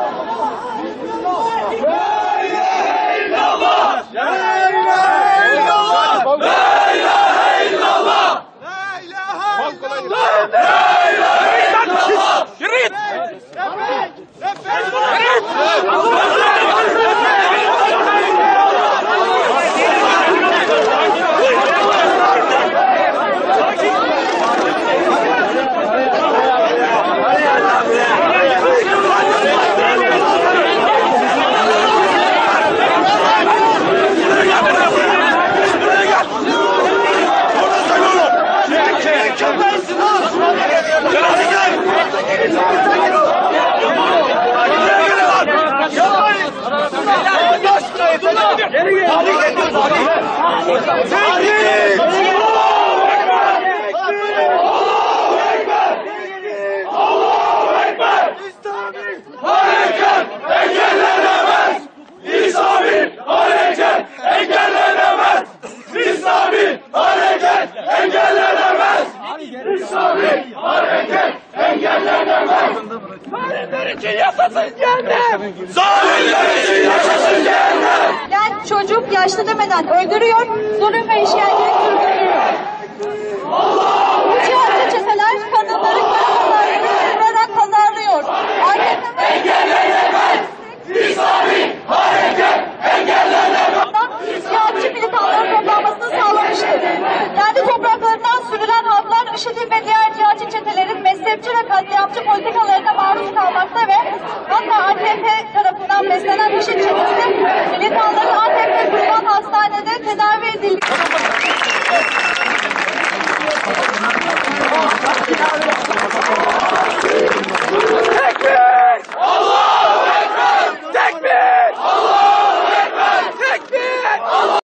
Hizbullah! Hizbullah! Geri gel. Geri gel. İçin yaşasın cehennem. Zalimler için yaşasın cehennem. Yani çocuk yaşlı demeden öldürüyor, zulüm ve işkenceyi sürdürüyor. Bu maruz kalmakta ve hatta AKP tarafından beslenen IŞİD çetesi